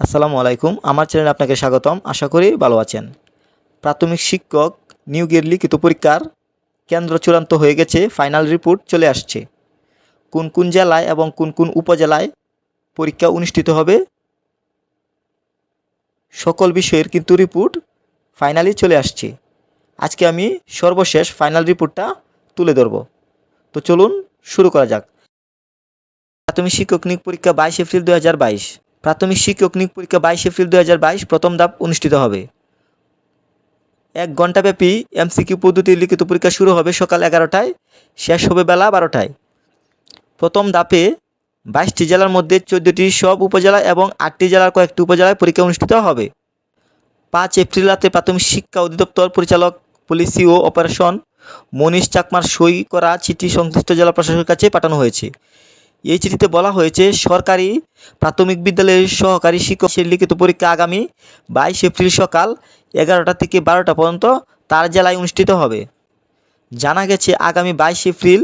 আসসালামু আলাইকুম। আমার চ্যানেলে আপনাকে স্বাগতম। আশা করি ভালো আছেন। প্রাথমিক শিক্ষক নিয়োগের লিখিত পরীক্ষার কেন্দ্র চূড়ান্ত হয়ে গেছে। ফাইনাল রিপোর্ট চলে আসছে। কোন কোন জেলায় এবং কোন কোন উপজেলায় পরীক্ষা অনুষ্ঠিত হবে? সকল বিষয়ের কিন্তু রিপোর্ট ফাইনালি চলে আসছে। আজকে আমি সর্বশেষ ফাইনাল রিপোর্টটা তুলে ধরব। তো চলুন শুরু করা যাক। প্রাথমিক শিক্ষক নিয়োগ পরীক্ষা বাইশ এপ্রিল দু হাজার বাইশ। প্রাথমিক শিক্ষক নিয়োগ পরীক্ষা বাইশ এপ্রিল দু হাজার বাইশ প্রথম ধাপ অনুষ্ঠিত হবে। এক ঘণ্টাব্যাপী এমসিকিউ পদ্ধতির লিখিত পরীক্ষা শুরু হবে সকাল এগারোটায়, শেষ হবে বেলা বারোটায়। প্রথম ধাপে বাইশটি জেলার মধ্যে চোদ্দোটি সব উপজেলা এবং আটটি জেলার কয়েকটি উপজেলায় পরীক্ষা অনুষ্ঠিত হবে। পাঁচ এপ্রিল রাতে প্রাথমিক শিক্ষা অধিদপ্তর পরিচালক পলিসি ও অপারেশন মনীষ চাকমার সই করা চিঠি সংশ্লিষ্ট জেলা প্রশাসকের কাছে পাঠানো হয়েছে। এই চিঠিতে বলা হয়েছে, সরকারি প্রাথমিক বিদ্যালয়ের সহকারী শিক্ষকের লিখিত পরীক্ষা আগামী বাইশ এপ্রিল সকাল এগারোটা থেকে বারোটা পর্যন্ত তার জেলায় অনুষ্ঠিত হবে। জানা গেছে, আগামী বাইশ এপ্রিল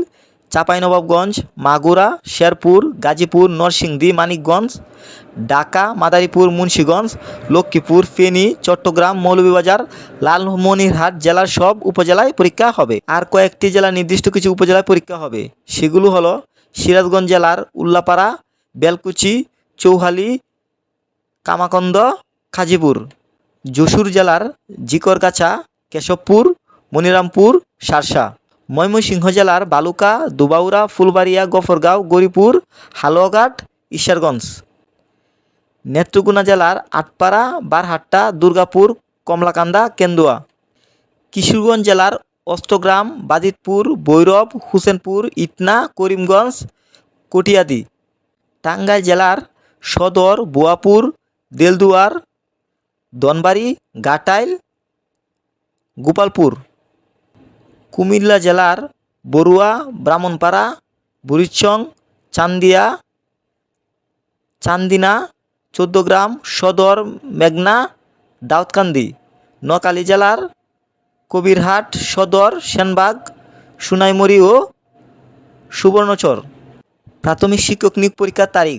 চাঁপাইনবাবগঞ্জ, মাগুরা, শেরপুর, গাজীপুর, নরসিংদী, মানিকগঞ্জ, ঢাকা, মাদারীপুর, মুন্সীগঞ্জ, লক্ষ্মীপুর, ফেনী, চট্টগ্রাম, মৌলভীবাজার, লালমনিরহাট জেলার সব উপজেলায় পরীক্ষা হবে। আর কয়েকটি জেলার নির্দিষ্ট কিছু উপজেলায় পরীক্ষা হবে। সেগুলো হলো সিরাজগঞ্জ জেলার উল্লাপাড়া, বেলকুচি, চৌহালি, কামাকন্দ, খাজিপুর। যশোর জেলার জিকরগাছা, কেশবপুর, মনিরামপুর, সারসা। ময়মনসিংহ জেলার বালুকা, দুবাউরা, ফুলবাড়িয়া, গফরগাঁও, গরিপুর, হালুয়াঘাট, ঈশ্বরগঞ্জ। নেত্রকোনা জেলার আটপাড়া, বারহাট্টা, দুর্গাপুর, কমলাকান্দা, কেন্দুয়া। কিশোরগঞ্জ জেলার অষ্টগ্রাম, বাজিতপুর, ভৈরব, হুসেনপুর, ইটনা, করিমগঞ্জ, কটিয়াদি। টাঙ্গাইল জেলার সদর, বোয়াপুর, দেলদুয়ার, দনবাড়ি, গাটাইল, গোপালপুর। কুমিল্লা জেলার বড়ুয়া, ব্রাহ্মণপাড়া, বুড়িচং, চান্দিয়া, চান্দিনা, চোদ্দগ্রাম, সদর, মেঘনা, দাউদকান্দি। নোয়াখালী জেলার কবিরহাট, সদর, সেনবাগ, সোনাইমুড়ি ও সুবর্ণচর। প্রাথমিক শিক্ষক নিয়োগ পরীক্ষার তারিখ।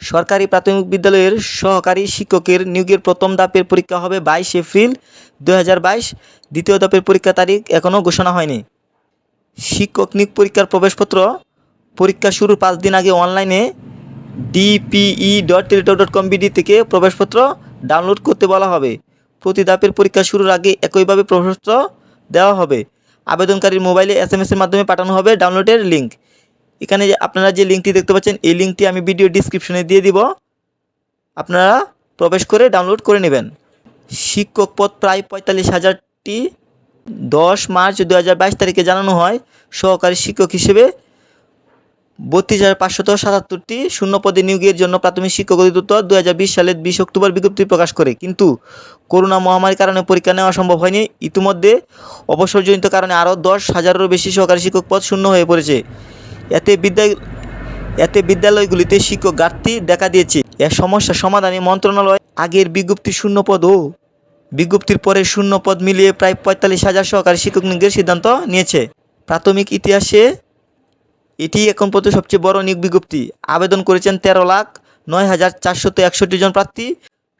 সরকারি প্রাথমিক বিদ্যালয়ের সহকারী শিক্ষকের নিয়োগের প্রথম ধাপের পরীক্ষা হবে বাইশ এপ্রিল দু হাজার বাইশ। দ্বিতীয় ধাপের পরীক্ষা তারিখ এখনও ঘোষণা হয়নি। শিক্ষক নিয়োগ পরীক্ষার প্রবেশপত্র পরীক্ষা শুরুর পাঁচ দিন আগে অনলাইনে DPE dot Teletalk dot com BD থেকে প্রবেশপত্র ডাউনলোড করতে বলা হবে। প্রতি ধাপের পরীক্ষা শুরুর আগে একইভাবে প্রবেশপত্র দেওয়া হবে। আবেদনকারীর মোবাইলে এস এম এসের মাধ্যমে পাঠানো হবে ডাউনলোডের লিঙ্ক এখানে যে আপনারা যে লিঙ্কটি দেখতে পাচ্ছেন, এই লিঙ্কটি আমি ভিডিও ডিসক্রিপশনে দিয়ে দিব। আপনারা প্রবেশ করে ডাউনলোড করে নেবেন। শিক্ষক পদ প্রায় পঁয়তাল্লিশ হাজারটি দশ মার্চ দু হাজার বাইশ তারিখে জানানো হয়। সহকারী শিক্ষক হিসেবে বত্রিশ হাজার পাঁচশত সাতাত্তরটি শূন্য পদে নিয়োগের জন্য প্রাথমিক শিক্ষক অধিদপ্তর দু হাজার বিশ সালের বিশ অক্টোবর বিজ্ঞপ্তি প্রকাশ করে। কিন্তু করোনা মহামারীর কারণে পরীক্ষা নেওয়া সম্ভব হয়নি। ইতিমধ্যে অবসরজনিত কারণে আরও দশ হাজারেরও বেশি সহকারী শিক্ষক পদ শূন্য হয়ে পড়েছে। এতে বিদ্যালয় এতে বিদ্যালয়গুলিতে শিক্ষক ঘাটতি দেখা দিয়েছে। এ সমস্যা সমাধানে মন্ত্রণালয় আগের বিজ্ঞপ্তি শূন্য পদ ও বিজ্ঞপ্তির পরে শূন্য পদ মিলিয়ে প্রায় পঁয়তাল্লিশ হাজার সহকারী শিক্ষক নিয়োগের সিদ্ধান্ত নিয়েছে। প্রাথমিক ইতিহাসে এটি এখন পর্যন্ত সবচেয়ে বড় নিয়োগ বিজ্ঞপ্তি। আবেদন করেছেন তেরো লাখ নয় হাজার চারশত একষট্টি জন প্রার্থী।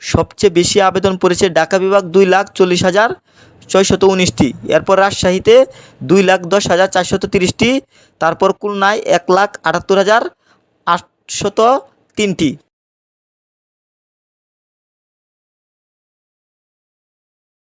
সবচেয়ে বেশি আবেদন পড়েছে ঢাকা বিভাগ দুই লাখ চল্লিশ হাজার ছয়শত উনিশটি। এরপর রাজশাহীতে দুই লাখ দশ হাজার চারশত তিরিশটি। তারপর খুলনায় এক লাখ আটাত্তর হাজার আটশত তিনটি।